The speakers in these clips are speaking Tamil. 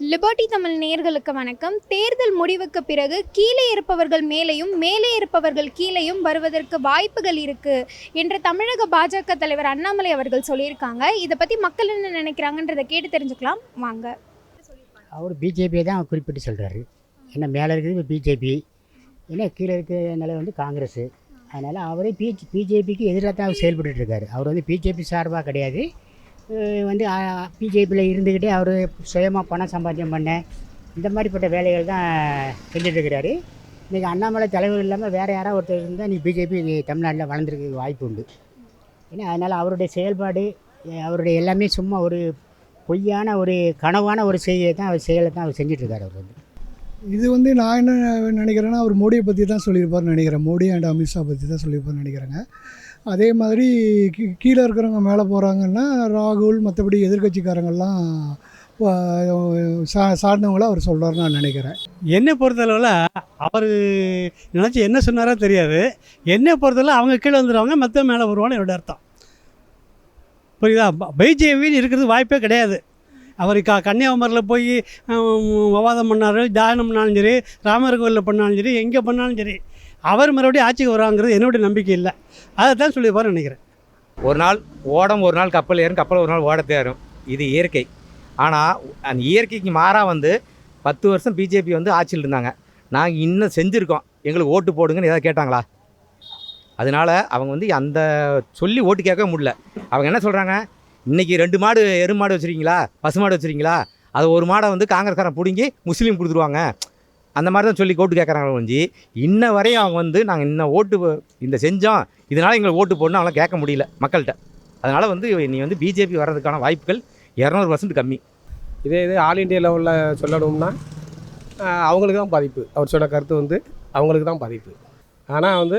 லிபர்ட்டி தமிழ் நேயர்களுக்கு வணக்கம். தேர்தல் முடிவுக்கு பிறகு கீழே இருப்பவர்கள் மேலேயும் மேலே இருப்பவர்கள் கீழேயும் வருவதற்கு வாய்ப்புகள் இருக்கு என்று தமிழக பாஜக தலைவர் அண்ணாமலை அவர்கள் சொல்லியிருக்காங்க. இதை பற்றி மக்கள் என்ன நினைக்கிறாங்கன்றதை கேட்டு தெரிஞ்சுக்கலாம். வாங்க. அவர் பிஜேபியை தான் குறிப்பிட்டு சொல்கிறாரு ஏன்னா மேலே இருக்கிறது பிஜேபி ஏன்னா கீழே இருக்கிற நிலை வந்து காங்கிரஸ். அதனால் அவரே பிஜ் பிஜேபிக்கு எதிராக தான் அவர் செயல்பட்டுட்டு இருக்காரு. அவர் வந்து பிஜேபி சார்பாக கிடையாது. வந்து பிஜேபியில் இருந்துக்கிட்டே அவர் சுயமாக பணம் சம்பாத்தியம் பண்ண இந்த மாதிரிப்பட்ட வேலைகள் தான் செஞ்சிட்ருக்கிறாரு இன்றைக்கி அண்ணாமலை தலைவர் இல்லாமல் வேறு யாராவது ஒருத்தர் இருந்தால் நீ பிஜேபி தமிழ்நாட்டில் வளர்ந்துருக்க வாய்ப்பு உண்டு. ஏன்னா அதனால் அவருடைய செயல்பாடு அவருடைய எல்லாமே சும்மா ஒரு பொய்யான ஒரு கனவான ஒரு செய்தியை தான் அவர் செயலை தான் அவர் செஞ்சிட்ருக்காரு அவர் வந்து. இது வந்து நான் என்ன நினைக்கிறேன்னா அவர் மோடியை பற்றி தான் சொல்லியிருப்பார்னு நினைக்கிறேன். மோடி அண்ட் அமித்ஷா பற்றி தான் சொல்லியிருப்பார்னு நினைக்கிறேங்க. அதே மாதிரி கீ- கீழே இருக்கிறவங்க மேலே போகிறாங்கன்னா ராகுல் மற்றபடி எதிர்கட்சிக்காரங்கள்லாம் சா சார்ந்தவங்கள அவர் சொல்கிறார் நான் நினைக்கிறேன். என்னை பொறுத்தளவில் அவர் நினச்சி என்ன சொன்னாரோ தெரியாது. என்னை பொறுத்தளவு அவங்க கீழே வந்துடுவாங்க மற்ற மேலே வருவான்னு என்னோட அர்த்தம். புரியுதா? பிஜேபின்னு இருக்கிறது வாய்ப்பே கிடையாது. அவர் க கன்னியாகுமரியில் போய் விவாதம் பண்ணார் தியானம் பண்ணாலும் சரி ராமர் கோயிலில் பண்ணாலும் சரி எங்கே பண்ணாலும் சரி அவர் மறுபடியும் ஆட்சிக்கு வராங்கிறது என்னுடைய நம்பிக்கை இல்லை. அதை தான் சொல்லியிருப்பாருன்னு நினைக்கிறேன். ஒரு நாள் ஓடம் ஒரு நாள் கப்பல் ஏறும் கப்பல் ஒரு நாள் ஓட ஏறும். இது இயற்கை. ஆனால் அந்த இயற்கைக்கு மாறாக வந்து பத்து வருஷம் பிஜேபி வந்து ஆட்சியில் இருந்தாங்க. நாங்கள் இன்னும் செஞ்சுருக்கோம். எங்களுக்கு ஓட்டு போடுங்கன்னு ஏதாவது கேட்டாங்களா? அதனால அவங்க வந்து அந்த சொல்லி ஓட்டு கேட்க முடியல. அவங்க என்ன சொல்கிறாங்க இன்றைக்கி ரெண்டு மாடு எரு மாடு வச்சுருக்கீங்களா? பசு மாடு வச்சுருக்கீங்களா? அது ஒரு மாடை வந்து காங்கிரஸ்காரன் பிடுங்கி முஸ்லீம் கொடுத்துருவாங்க. அந்த மாதிரி தான் சொல்லி ஓட்டு கேட்குறாங்க ஒழிஞ்சு இன்ன வரையும் அவங்க வந்து நாங்கள் இன்னும் ஓட்டு போ- இந்த செஞ்சோம் இதனால் எங்களுக்கு ஓட்டு போடணும் அவங்களாம் கேட்க முடியல மக்கள்கிட்ட. அதனால் வந்து நீ வந்து பிஜேபி வர்றதுக்கான வாய்ப்புகள் இரநூறு பர்சன்ட் கம்மி. இதே இது ஆல் இண்டியா லெவலில் சொல்லணும்னா அவங்களுக்கு தான் பாதிப்பு. அவர் சொன்ன கருத்து வந்து அவங்களுக்கு தான் பாதிப்பு. ஆனால் வந்து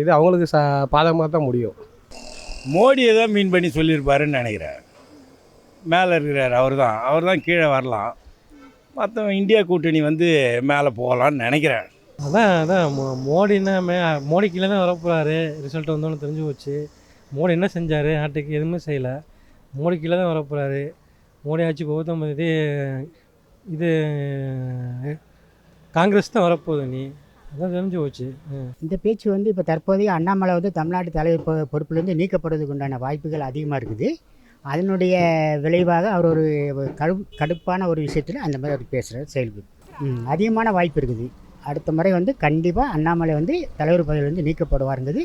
இது அவங்களுக்கு ச பாதகமாக தான் முடியும். மோடியை தான் மீன் பண்ணி சொல்லியிருப்பாருன்னு நினைக்கிறேன். மேலே இருக்கிறார் அவர் தான் அவர் தான் கீழே வரலாம். மற்றவன் இந்தியா கூட்டணி வந்து மேலே போகலான்னு நினைக்கிறேன். அதான் அதான். மோ- மோடின்னா மே மோடி கீழே தான் வரப்போகிறாரு ரிசல்ட் வந்தோன்னு தெரிஞ்சு போச்சு. மோடி என்ன செஞ்சார்? நாட்டுக்கு எதுவுமே செய்யலை. மோடி கீழே தான் வரப்போகிறாரு மோடி ஆட்சி கௌதம் இது இது காங்கிரஸ் தான் வரப்போகுது நீ அதான் தெரிஞ்சு போச்சு. இந்த பேச்சு வந்து இப்போ தற்போதைய அண்ணாமலை வந்து தமிழ்நாட்டு தலைவர் பொறுப்பிலிருந்து நீக்கப்படுறதுக்கு உண்டான வாய்ப்புகள் அதிகமாக இருக்குது. அதனுடைய விளைவாக அவர் ஒரு கடு கடுப்பான ஒரு விஷயத்தில் அந்த மாதிரி அவர் பேசுகிறார் செயல்படு அதிகமான வாய்ப்பு இருக்குது. அடுத்த முறை வந்து கண்டிப்பாக அண்ணாமலை வந்து தலைவர் பதவியிலிருந்து நீக்கப்படுவாருங்கிறது.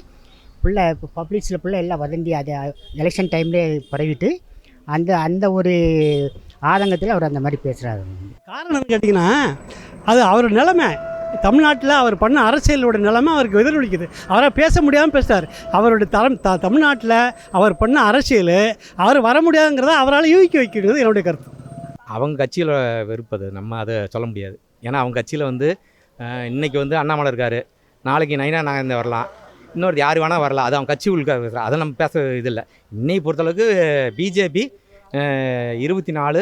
பிள்ளை இப்போ பப்ளிக்ஸில் ஃபுல்லாக எல்லாம் வதந்தி அது எலெக்ஷன் டைம்லேயே பரவிட்டு அந்த அந்த ஒரு ஆதங்கத்தில் அவர் அந்த மாதிரி பேசுகிறாரு காரணம் கேட்டிங்கன்னா அது அவர் நிலைமை. தமிழ்நாட்டில் அவர் பண்ண அரசியலோட நிலைமை அவருக்கு எதிரொலிக்குது. அவரை பேச முடியாமல் பேசுகிறார் அவருடைய தரம் த தமிழ்நாட்டில் அவர் பண்ண அரசியல் அவர் வர முடியாதுங்கிறத அவரால் யூகிக்க வைக்கிறது என்னுடைய கருத்து. அவங்க கட்சியில் வெறுப்பது நம்ம அதை சொல்ல முடியாது. ஏன்னா அவங்க கட்சியில் வந்து இன்றைக்கி வந்து அண்ணாமலை இருக்கார். நாளைக்கு நைனா நாகேந்திரன் வரலாம். இன்னொரு யார் வேணால் வரலாம். அது அவங்க கட்சி உள்ள அதை நம்ம பேச இது இல்லை. இன்னைக்கு பொறுத்தளவுக்கு பிஜேபி இருபத்தி நாலு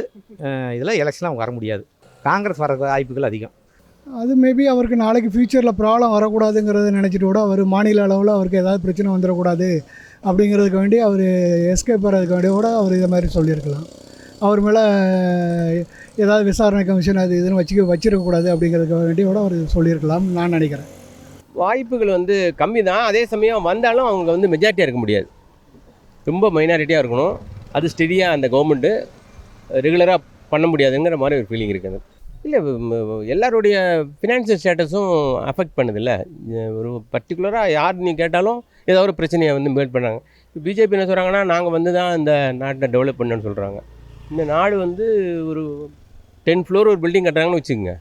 இதில் எலெக்ஷன் அவங்க வர முடியாது. காங்கிரஸ் வர வாய்ப்புகள் அதிகம். அது மேபி அவருக்கு நாளைக்கு ஃப்யூச்சரில் ப்ராப்ளம் வரக்கூடாதுங்கிறத நினச்சிட்டு கூட அவர் மாநில அளவில் அவருக்கு ஏதாவது பிரச்சனை வந்துடக்கூடாது அப்படிங்கிறதுக்கு வேண்டி அவர் எஸ்கேப் வர்றதுக்கு வேண்டிய கூட அவர் இதை மாதிரி சொல்லியிருக்கலாம். அவர் மேலே ஏதாவது விசாரணை கமிஷன் அது இதுன்னு வச்சுக்க வச்சிருக்கக்கூடாது அப்படிங்கிறதுக்கு வேண்டி கூட அவர் சொல்லியிருக்கலாம்னு நான் நினைக்கிறேன். வாய்ப்புகள் வந்து கம்மி தான் அதே சமயம் வந்தாலும் அவங்க வந்து மெஜாரிட்டியாக இருக்க முடியாது. ரொம்ப மைனாரிட்டியாக இருக்கணும். அது ஸ்டெடியாக அந்த கவர்மெண்ட்டு ரெகுலராக பண்ண முடியாதுங்கிற மாதிரி ஒரு ஃபீலிங் இருக்குது இல்லை எல்லாருடைய ஃபினான்ஷியல் ஸ்டேட்டஸும் அஃபெக்ட் பண்ணுதில்ல. ஒரு பர்டிகுலராக யார் நீ கேட்டாலும் ஏதோ ஒரு பிரச்சனையை வந்து மேட் பண்ணாங்க பிஜேபி என்ன சொல்கிறாங்கன்னா நாங்கள் வந்து தான் இந்த நாட்டை டெவலப் பண்ணோன்னு சொல்கிறாங்க இந்த நாடு வந்து ஒரு டென் ஃப்ளோர் ஒரு பில்டிங் கட்டுறாங்கன்னு வச்சுக்கோங்க.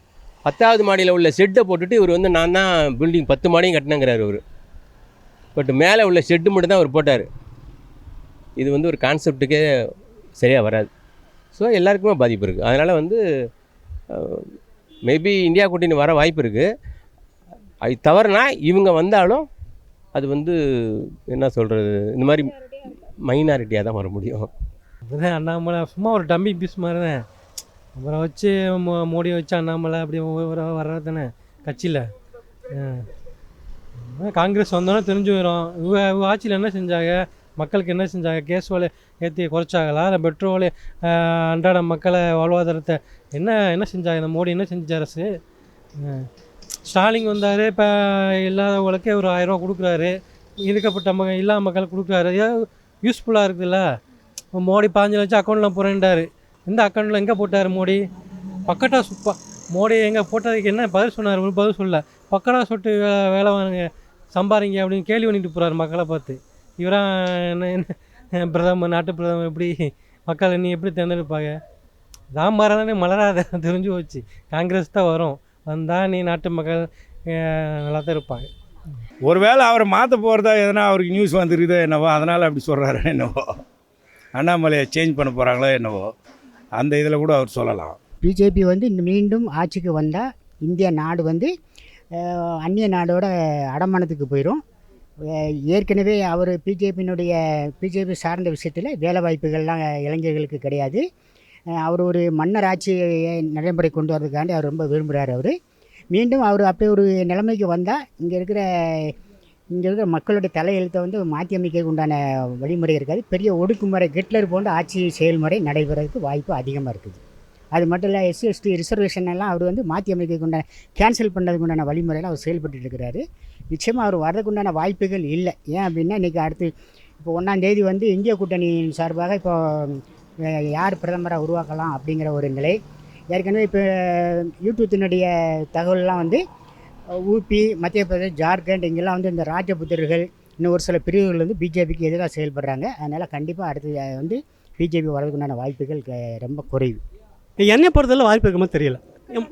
பத்தாவது மாடியில் உள்ள ஷெட்டை போட்டுட்டு இவர் வந்து நான் தான் பில்டிங் பத்து மாடியும் கட்டினங்கிறார் அவர். பட் மேலே உள்ள ஷெட்டு மட்டும் தான் அவர் போட்டார். இது வந்து ஒரு கான்செப்ட்டுக்கே சரியாக வராது. ஸோ எல்லாருக்குமே பாதிப்பு இருக்குது அதனால் வந்து மேபி இந்தியா கூட்டணி வர வாய்ப்பு இருக்குது அது தவறுனா இவங்க வந்தாலும் அது வந்து என்ன சொல்கிறது இந்த மாதிரி மைனாரிட்டியாக தான் வர முடியும். அப்படிதான் அண்ணாமலை சும்மா ஒரு டம்மி பீஸ் மாதிரி தான் அப்புறம் வச்சு மோ மோடியை வச்சு அண்ணாமலை அப்படி வர்றது தானே கட்சியில். காங்கிரஸ் வந்தோன்னே தெரிஞ்சு வரும் இவ இவ ஆட்சியில் என்ன செஞ்சாங்க? மக்களுக்கு என்ன செஞ்சாங்க? கேஸ் விலை ஏற்றி குறைச்சாங்களா? இல்லை பெட்ரோல் அன்றாட மக்களை வாழ்வாதாரத்தை என்ன என்ன செஞ்சாங்க? இந்த மோடி என்ன செஞ்ச அரசு? ஸ்டாலின் வந்தார் இப்போ இல்லாதவங்களுக்கே ஒரு ஆயிரரூவா கொடுக்குறாரு. இருக்கப்பட்ட மக இல்லாத மக்களுக்கு கொடுக்குறாரு. யூஸ்ஃபுல்லாக இருக்குதுல்ல? மோடி பாஞ்சு லட்சம் அக்கௌண்ட்டில் போகிறேன்டாரு இந்த அக்கௌண்ட்டில் எங்கே போட்டார் மோடி? பக்கட்டா சுப்பா மோடி எங்கே போட்டதுக்கு என்ன பதில் சொன்னார்? ஒரு பதில் சொல்லல. பக்கடா சொட்டு வேலை வேலை வாங்க சம்பாரிங்க அப்படின்னு கேள்வி பண்ணிட்டு போகிறாரு மக்களை பார்த்து. இவரா என்ன என்ன பிரதமர் நாட்டு பிரதமர் எப்படி மக்கள் நீ எப்படி தேர்ந்தெடுப்பாங்க? ராமராஜ் தானே மலராத தெரிஞ்சு போச்சு. காங்கிரஸ் தான் வரும். வந்தால் நீ நாட்டு மக்கள் நல்லா தான் இருப்பாங்க. ஒருவேளை அவரை மாற்ற போகிறதா எதனா அவருக்கு நியூஸ் வந்துருக்குதோ என்னவோ அதனால் அப்படி சொல்கிறாரு என்னவோ. அண்ணாமலையை சேஞ்ச் பண்ண போகிறாங்களோ என்னவோ அந்த இதில் கூட அவர் சொல்லலாம். பிஜேபி வந்து மீண்டும் ஆட்சிக்கு வந்தால் இந்திய நாடு வந்து அந்நிய நாடோட அடமானத்துக்கு போயிடும் ஏற்கனவே அவர் பிஜேபியினுடைய பிஜேபி சார்ந்த விஷயத்தில் வேலை வாய்ப்புகள்லாம் இளைஞர்களுக்கு கிடையாது. அவர் ஒரு மன்னர் ஆட்சியை நடைமுறை கொண்டு வரதுக்காண்டி அவர் ரொம்ப விரும்புகிறார் அவர். மீண்டும் அவர் அப்படி ஒரு நிலைமைக்கு வந்தால் இங்கே இருக்கிற இங்கே இருக்கிற மக்களுடைய தலையெழுத்தை வந்து மாற்றி அமைக்கிறதுக்கு உண்டான வழிமுறை இருக்காது. பெரிய ஒடுக்குமுறை ஹிட்லர் போன்ற ஆட்சி செயல்முறை நடைபெறதுக்கு வாய்ப்பு அதிகமாக இருக்குது. அது மட்டும் இல்லை எஸ்சி எஸ்டி ரிசர்வேஷன் எல்லாம் அவர் வந்து மாற்றி அமைக்க உண்டான கேன்சல் பண்ணுறதுக்கு உண்டான வழிமுறையில் அவர் செயல்பட்டு இருக்கிறாரு. நிச்சயமாக அவர் வர்றதுக்கு உண்டான வாய்ப்புகள் இல்லை. ஏன் அப்படின்னா இன்றைக்கி அடுத்து இப்போ ஒன்றாந்தேதி வந்து இந்திய கூட்டணியின் சார்பாக இப்போ யார் பிரதமராக உருவாக்கலாம் அப்படிங்கிற ஒரு நிலை. ஏற்கனவே இப்போ யூடியூத்தினுடைய தகவல்லாம் வந்து ஊபி மத்திய பிரதேஷ் ஜார்க்கண்ட் இங்கெல்லாம் வந்து இந்த ராஜபுத்திரர்கள் இன்னும் ஒரு சில பிரிவுகள் வந்து பிஜேபிக்கு எதிராக செயல்படுறாங்க. அதனால் கண்டிப்பாக அடுத்து வந்து பிஜேபி வர்றதுக்குண்டான வாய்ப்புகள் க- ரொம்ப குறைவு. என்னை பொறுத்தவரை வாய்ப்பு இருக்குமா தெரியல.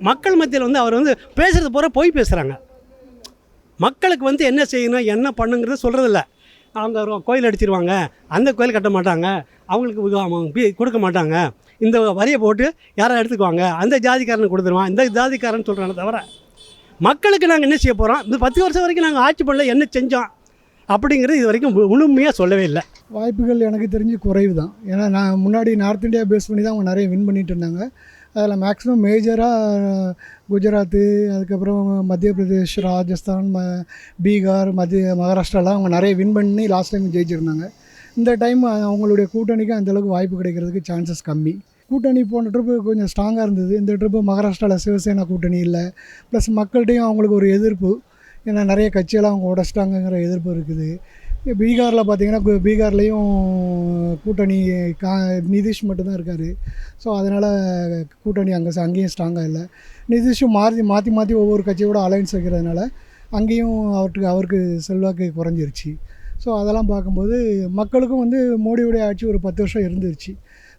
மக்கள் மத்தியில் வந்து அவர் வந்து பேசுகிறது பூரா போய் பேசுகிறாங்க மக்களுக்கு வந்து என்ன செய்யணும் என்ன பண்ணுங்கிறத சொல்கிறதில்ல அவங்க கோயில் அடிச்சிருவாங்க அந்த கோயில் கட்ட மாட்டாங்க அவங்களுக்கு கொடுக்க மாட்டாங்க. இந்த வரியை போட்டு யாரை எடுத்துக்குவாங்க அந்த ஜாதிக்காரனுக்கு கொடுத்துருவான் இந்த ஜாதிக்காரன் சொல்கிறாங்க தவிர மக்களுக்கு நாங்கள் என்ன செய்ய போகிறோம் இந்த பத்து வருஷம் வரைக்கும் நாங்கள் ஆட்சி பண்ணல என்ன செஞ்சோம்? அப்படிங்கிறது இது வரைக்கும் முழுமையாக சொல்லவே இல்லை. வாய்ப்புகள் எனக்கு தெரிஞ்சு குறைவு தான் ஏன்னா நான் முன்னாடி நார்த் இந்தியா பேஸ் பண்ணி தான் அவங்க நிறைய வின் பண்ணிட்டு இருந்தாங்க. அதில் மேக்ஸிமம் மேஜராக குஜராத்து அதுக்கப்புறம் மத்திய பிரதேஷ் ராஜஸ்தான் ம பீகார் மத்திய மகாராஷ்டிராலாம் அவங்க நிறைய வின் பண்ணி லாஸ்ட் டைம் ஜெயிச்சிருந்தாங்க. இந்த டைம் அவங்களுடைய கூட்டணிக்கு அந்தளவுக்கு வாய்ப்பு கிடைக்கிறதுக்கு சான்சஸ் கம்மி. கூட்டணி போன ட்ரிப்பு கொஞ்சம் ஸ்ட்ராங்காக இருந்தது. இந்த ட்ரிப்பு மகாராஷ்டிராவில் சிவசேனா கூட்டணி இல்லை. ப்ளஸ் மக்கள்கிட்டையும் அவங்களுக்கு ஒரு எதிர்ப்பு. ஏன்னா நிறைய கட்சியெல்லாம் அவங்க உடச்சிட்டாங்கங்கிற எதிர்ப்பு இருக்குது. பீகாரில் பார்த்தீங்கன்னா பீகார்லேயும் கூட்டணி கா நிதிஷ் மட்டும்தான் இருக்கார். ஸோ அதனால் கூட்டணி அங்கே அங்கேயும் ஸ்ட்ராங்காக இல்லை. நிதிஷும் மாற்றி மாற்றி மாற்றி ஒவ்வொரு கட்சியோட அலைன்ஸ் வைக்கிறதுனால அங்கேயும் அவருக்கு அவருக்கு செல்வாக்கு குறைஞ்சிருச்சு. ஸோ அதெல்லாம் பார்க்கும்போது மக்களுக்கும் வந்து மோடியுடைய ஆட்சி ஒரு பத்து வருஷம் இருந்துருச்சு.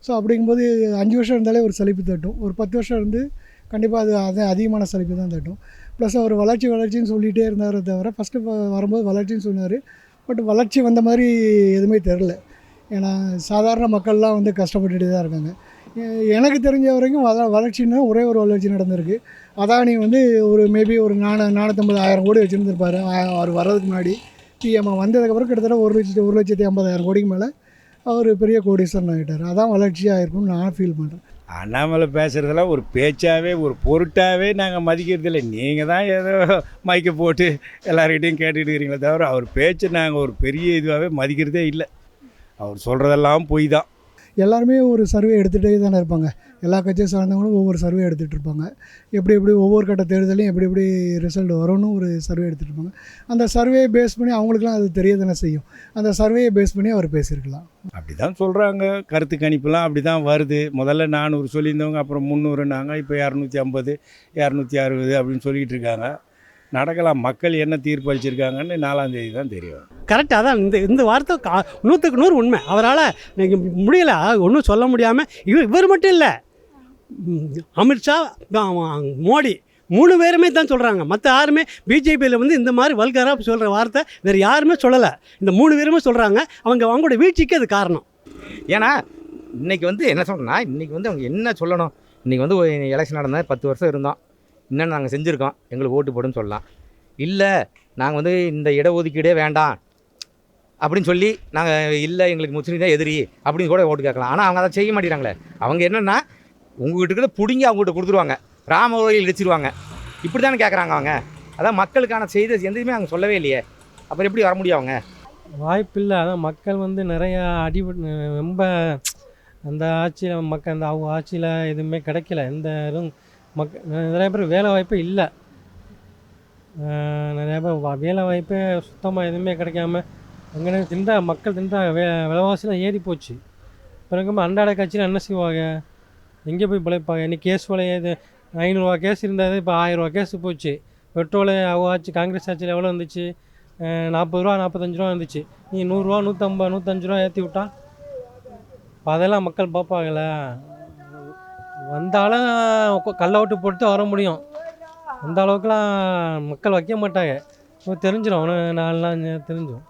ஸோ அப்படிங்கும்போது அஞ்சு வருஷம் இருந்தாலே ஒரு சலிப்பு தட்டும். ஒரு பத்து வருஷம் இருந்து கண்டிப்பாக அது அது அதிகமான சலிப்பு தான் தட்டும். ப்ளஸ் அவர் வளர்ச்சி வளர்ச்சின்னு சொல்லிகிட்டே இருந்தாரே தவிர ஃபஸ்ட்டு வரும்போது வளர்ச்சின்னு சொன்னார். பட் வளர்ச்சி வந்த மாதிரி எதுவுமே தெரில ஏன்னா சாதாரண மக்கள்லாம் வந்து கஷ்டப்பட்டுட்டு தான் இருக்காங்க. எனக்கு தெரிஞ்ச வரைக்கும் வள வளர்ச்சின்னா ஒரே ஒரு வளர்ச்சி நடந்திருக்கு. அதானி வந்து ஒரு மேபி ஒரு நானு நானூற்றம்பது ஆயிரம் கோடி வச்சுருந்துருப்பாரு. அவர் வர்றதுக்கு முன்னாடி. பிஎம்ஐ வந்ததுக்கப்புறம் கிட்டத்தட்ட ஒரு லட்சத்தி ஒரு லட்சத்தி ஐம்பதாயிரம் கோடிக்கு மேலே அவர் பெரிய கோடீஸ்வரன் ஆகிட்டார் அதான் வளர்ச்சியாக இருக்கும்னு நான் ஃபீல் பண்ணுறேன் அண்ணாமலை பேசுகிறதெல்லாம் ஒரு பேச்சாகவே ஒரு பொருட்டாகவே நாங்கள் மதிக்கிறதில்ல. நீங்கள் தான் ஏதோ மைக்கை போட்டு எல்லார்கிட்டையும் கேட்டுக்கிட்டு இருக்கிறீங்களே தவிர அவர் பேச்சை நாங்கள் ஒரு பெரிய இதுவாகவே மதிக்கிறதே இல்லை. அவர் சொல்கிறதெல்லாம் பொய் தான். எல்லாருமே ஒரு சர்வே எடுத்துகிட்டே தானே இருப்பாங்க. எல்லா கட்சியை சார்ந்தவங்களும் ஒவ்வொரு சர்வே எடுத்துகிட்டு இருப்பாங்க. எப்படி எப்படி ஒவ்வொரு கட்ட தேர்தலையும் எப்படி எப்படி ரிசல்ட் வரும்னு ஒரு சர்வே எடுத்துகிட்டு இருப்பாங்க. அந்த சர்வே பேஸ் பண்ணி அவங்களுக்குலாம் அது தெரிய தானே செய்யும். அந்த சர்வேயை பேஸ் பண்ணி அவர் பேசியிருக்கலாம். அப்படி தான் சொல்கிறாங்க கருத்து கணிப்புலாம் அப்படி தான் வருது. முதல்ல நானூறு சொல்லியிருந்தவங்க அப்புறம் முந்நூறுனாங்க இப்போ இரநூத்தி ஐம்பது இரநூத்தி அறுபது அப்படின்னு சொல்லிகிட்டு இருக்காங்க. நடக்கலாம். மக்கள் என்ன தீர்ப்பு அளிச்சிருக்காங்கன்னு நாலாம் தேதி தான் தெரியும். கரெக்டாக தான். இந்த இந்த வார்த்தை கா நூற்றுக்கு நூறு உண்மை. அவரால் முடியல. ஒன்றும் சொல்ல முடியாமல் இவர் இவர் மட்டும் இல்லை. அமித்ஷா மோடி மூணு பேருமே தான் சொல்கிறாங்க மற்ற யாருமே பிஜேபியில் வந்து இந்த மாதிரி வல்கராக சொல்கிற வார்த்தை வேறு யாருமே சொல்லலை. இந்த மூணு பேருமே சொல்கிறாங்க அவங்க அவங்களோட வீழ்ச்சிக்கு அது காரணம். ஏன்னா இன்னைக்கு வந்து என்ன சொல்கிறேன்னா இன்னைக்கு வந்து அவங்க என்ன சொல்லணும்? இன்னைக்கு வந்து எலெக்ஷன் நடந்தால் பத்து வருஷம் இருந்தோம். இன்னும் நாங்கள் செஞ்சுருக்கோம். எங்களுக்கு ஓட்டு போடுன்னு சொல்லலாம். இல்லை நாங்கள் வந்து இந்த இடஒதுக்கீடே வேண்டாம். அப்படின்னு சொல்லி நாங்கள் இல்லை எங்களுக்கு முஸ்லீம் தான் எதிரி அப்படின்னு கூட ஓட்டு கேட்கலாம். ஆனால் அவங்க அதை செய்ய மாட்டேங்கிறாங்களே. அவங்க என்னென்னா உங்ககிட்ட கூட பிடுங்கி அவங்ககிட்ட கொடுத்துருவாங்க. ராம கோயில் இடிச்சிருவாங்க. இப்படி தானே கேட்குறாங்க அவங்க. அதான் மக்களுக்கான செய்தி எதுவுமே அவங்க சொல்லவே இல்லையே. அப்புறம் எப்படி வர முடியும் அவங்க? வாய்ப்பில்லை அதான் மக்கள் வந்து நிறையா அடிபட்டு ரொம்ப அந்த ஆட்சியில் மக்கள் அந்த அவங்க ஆட்சியில் எதுவுமே கிடைக்கல. எந்த இதுவும் மக் நிறைய பேர் வேலை வாய்ப்பு இல்லை. நிறையா பேர் வா- வேலை வாய்ப்பு சுத்தமாக எதுவுமே கிடைக்காம அங்கே தின்றா மக்கள் தின்றா வே விலைவாசிலாம் ஏறி போச்சு. பிறகு அன்றாட கட்சியில் என்ன செய்வாங்க? எங்கே போய் பிழைப்பாங்க? இன்னைக்கு கேஸ் விலையாது ஐநூறுரூவா கேஸ் இருந்தது இப்போ ஆயிரரூவா கேஸ் போச்சு. பெட்ரோலு ஆச்சு காங்கிரஸ் ஆட்சியில் எவ்வளோ இருந்துச்சு நாற்பது ரூபா நாற்பத்தஞ்சு ரூபா இருந்துச்சு நீ நூறுரூவா நூற்றம்பது நூற்றஞ்சு ரூபா ஏற்றி விட்டா? அதெல்லாம் மக்கள் பார்ப்பாங்களே. வந்தாலும் கல்லை விட்டு போட்டு வர முடியும். அந்த அளவுக்குலாம் மக்கள் வைக்க மாட்டாங்க. தெரிஞ்சிடும் அவனு நாலு நாள் தெரிஞ்சிடும்